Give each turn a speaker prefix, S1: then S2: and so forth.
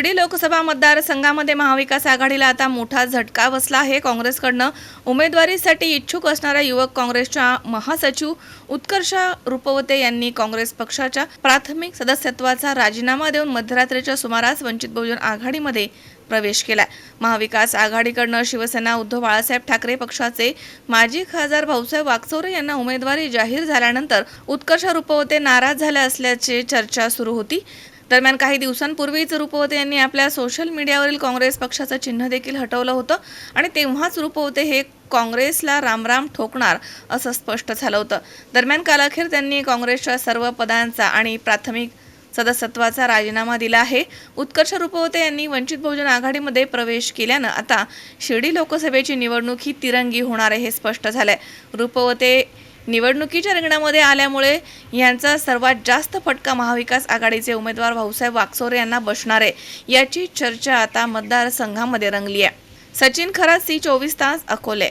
S1: शिर्डी लोकसभा मतदारसंघामध्ये महाविकास आघाडीला आता मोठा झटका बसला आहे. काँग्रेसकडनं उमेदवारीसाठी इच्छुक असणाऱ्या युवक काँग्रेसच्या महासचिव उत्कर्ष रुपवते यांनी काँग्रेस पक्षाच्या प्राथमिक सदस्यत्वाचा राजीनामा देऊन मध्यरात्रीच्या सुमारास वंचित बहुजन आघाडीमध्ये प्रवेश केलाय. महाविकास आघाडीकडनं शिवसेना उद्धव बाळासाहेब ठाकरे पक्षाचे माजी खासदार भाऊसाहेब वाकचोरे यांना उमेदवारी जाहीर झाल्यानंतर उत्कर्ष रुपवते नाराज झाले असल्याची चर्चा सुरू होती. दरम्यान काही दिवसांपूर्वीच रुपवते यांनी आपल्या सोशल मीडियावरील काँग्रेस पक्षाचं चिन्ह देखील हटवलं होतं. आणि तेव्हाच रुपवते हे काँग्रेसला रामराम ठोकणार असं स्पष्ट झालं होतं. दरम्यान कालाखेर त्यांनी काँग्रेसच्या सर्व पदांचा आणि प्राथमिक सदस्यत्वाचा राजीनामा दिला आहे. उत्कर्ष रुपवते यांनी वंचित बहुजन आघाडीमध्ये प्रवेश केल्यानं आता शिर्डी लोकसभेची निवडणूक ही तिरंगी होणार आहे हे स्पष्ट झालंय. रुपवते निवडणुकीच्या रिंगणामध्ये आल्यामुळे यांचा सर्वात जास्त फटका महाविकास आघाडीचे उमेदवार भाऊसाहेब वाकसोरे यांना बसणार आहे. याची चर्चा आता मतदारसंघामध्ये रंगली आहे. सचिन खरा सी चोवीस तास Akole.